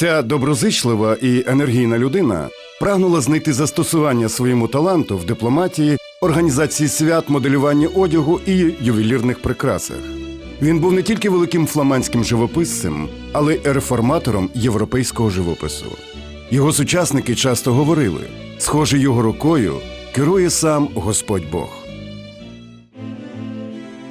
Ця доброзичлива і енергійна людина прагнула знайти застосування своєму таланту в дипломатії, організації свят, моделюванні одягу і ювелірних прикрасах. Він був не тільки великим фламандським живописцем, але й реформатором європейського живопису. Його сучасники часто говорили: схоже його рукою керує сам Господь Бог.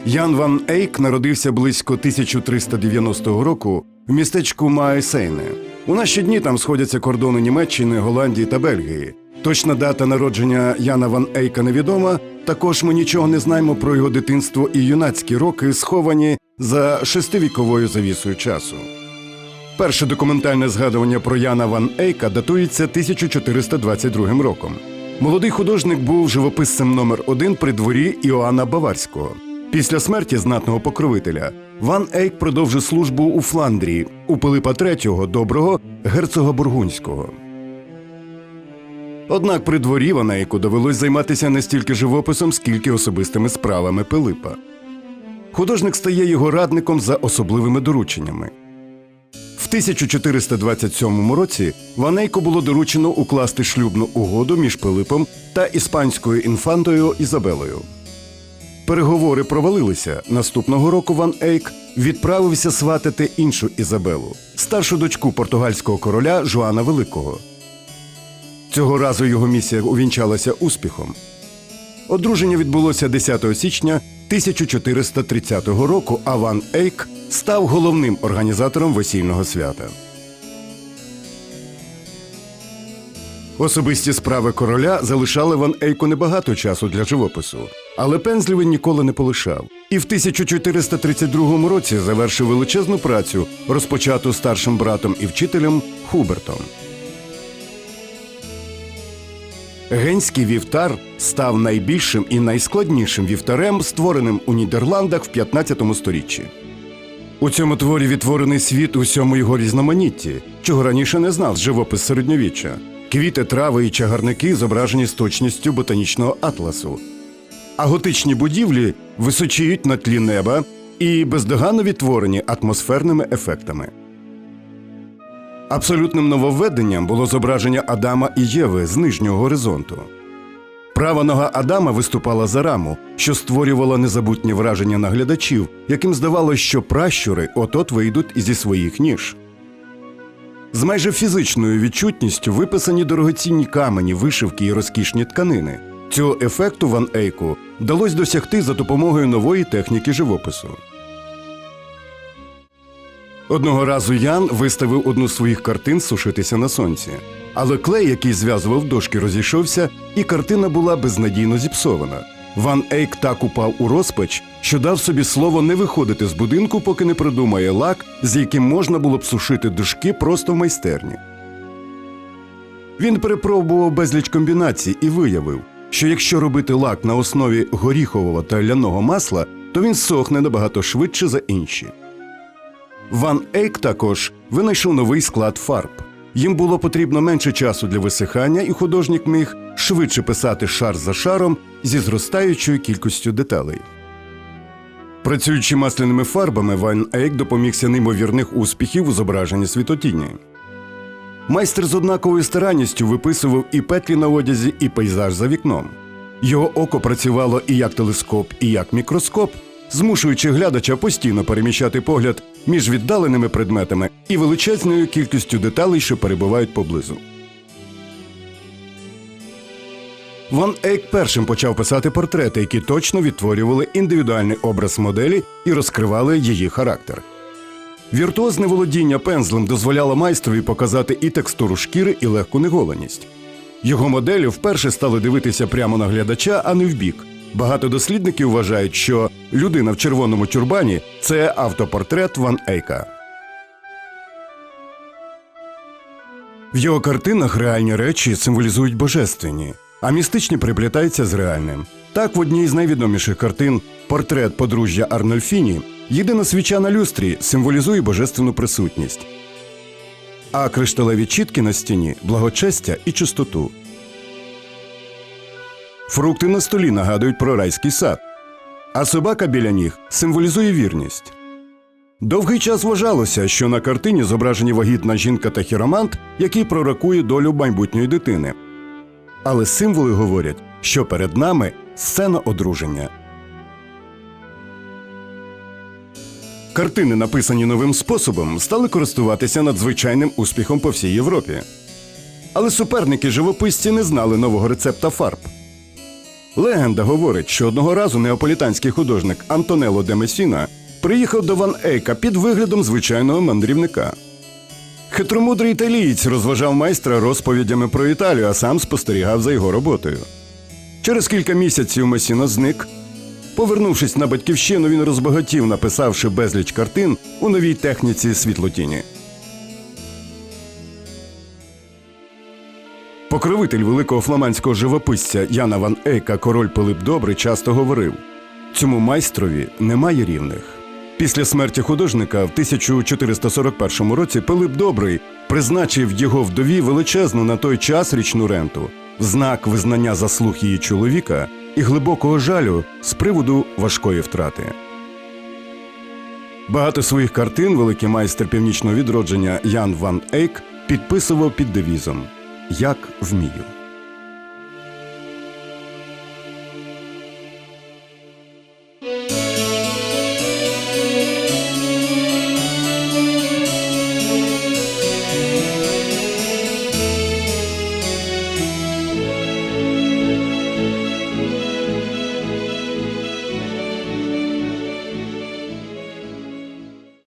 Ян Ван Ейк народився близько 1390 року в містечку Маесейне. У наші дні там сходяться кордони Німеччини, Голландії та Бельгії. Точна дата народження Яна Ван Ейка невідома. Також ми нічого не знаємо про його дитинство і юнацькі роки, сховані за шестивіковою завісою часу. Перше документальне згадування про Яна Ван Ейка датується 1422 роком. Молодий художник був живописцем номер один при дворі Іоанна Баварського. Після смерті знатного покровителя Ван Ейк продовжив службу у Фландрії у Пилипа III доброго герцога Бургунського. Однак при дворі Ван Ейку довелось займатися не стільки живописом, скільки особистими справами Пилипа. Художник стає його радником за особливими дорученнями. В 1427 році Ванейко було доручено укласти шлюбну угоду між Пилипом та іспанською інфантою Ізабелою. Переговори провалилися. Наступного року Ван Ейк відправився сватати іншу Ізабелу, старшу дочку португальського короля Жуана Великого. Цього разу його місія увінчалася успіхом. Одруження відбулося 10 січня 1430 року, а Ван Ейк став головним організатором весільного свята. Особисті справи короля залишали Ван Ейку небагато часу для живопису, але пензлі він ніколи не полишав. І в 1432 році завершив величезну працю, розпочату старшим братом і вчителем Хубертом. Генський вівтар став найбільшим і найскладнішим вівтарем, створеним у Нідерландах в 15 сторіччі. У цьому творі відтворений світ у всьому його різноманітті, чого раніше не знав живопис середньовіччя. Квіти, трави і чагарники зображені з точністю ботанічного атласу. А готичні будівлі височіють на тлі неба і бездоганно відтворені атмосферними ефектами. Абсолютним нововведенням було зображення Адама і Єви з нижнього горизонту. Права нога Адама виступала за раму, що створювало незабутні враження на глядачів, яким здавалося, що пращури от-от вийдуть зі своїх ніж. З майже фізичною відчутністю виписані дорогоцінні камені, вишивки і розкішні тканини. Цього ефекту Ван Ейку вдалося досягти за допомогою нової техніки живопису. Одного разу Ян виставив одну з своїх картин сушитися на сонці. Але клей, який зв'язував дошки, розійшовся, і картина була безнадійно зіпсована. Ван Ейк так упав у розпач, що дав собі слово не виходити з будинку, поки не придумає лак, з яким можна було б сушити дошки просто в майстерні. Він перепробував безліч комбінацій і виявив, що якщо робити лак на основі горіхового та ляного масла, то він сохне набагато швидше за інші. Ван Ейк також винайшов новий склад фарб. Їм було потрібно менше часу для висихання, і художник міг швидше писати шар за шаром зі зростаючою кількістю деталей. Працюючи масляними фарбами, Ван Ейк домігся неймовірних успіхів у зображенні світотіння. Майстер з однаковою старанністю виписував і петлі на одязі, і пейзаж за вікном. Його око працювало і як телескоп, і як мікроскоп, змушуючи глядача постійно переміщати погляд між віддаленими предметами і величезною кількістю деталей, що перебувають поблизу. Ван Ейк першим почав писати портрети, які точно відтворювали індивідуальний образ моделі і розкривали її характер. Віртуозне володіння пензлем дозволяло майстрові показати і текстуру шкіри, і легку неголеність. Його моделі вперше стали дивитися прямо на глядача, а не вбік. Багато дослідників вважають, що людина в червоному тюрбані це автопортрет Ван Ейка. В його картинах реальні речі символізують божественні, а містичні приплітаються з реальним. Так, в одній з найвідоміших картин портрет подружжя Арнольфіні єдина свіча на люстрі символізує божественну присутність. А кришталеві чітки на стіні благочестя і чистоту. Фрукти на столі нагадують про райський сад, а собака біля ніг символізує вірність. Довгий час вважалося, що на картині зображені вагітна жінка та хіромант, який пророкує долю майбутньої дитини. Але символи говорять, що перед нами сцена одруження. Картини, написані новим способом, стали користуватися надзвичайним успіхом по всій Європі. Але суперники живописці не знали нового рецепта фарб. Легенда говорить, що одного разу неаполітанський художник Антонело де Месіна приїхав до Ван Ейка під виглядом звичайного мандрівника. Хитромудрий італієць розважав майстра розповідями про Італію, а сам спостерігав за його роботою. Через кілька місяців Месіна зник. Повернувшись на батьківщину, він розбагатів, написавши безліч картин у новій техніці світлотіні. Покровитель великого фламандського живописця Яна Ван Ейка, король Пилип Добрий, часто говорив: цьому майстрові немає рівних. Після смерті художника в 1441 році Пилип Добрий призначив його вдові величезну на той час річну ренту, в знак визнання заслуг її чоловіка і глибокого жалю з приводу важкої втрати. Багато своїх картин великий майстер північного відродження Ян Ван Ейк підписував під девізом Як вмію.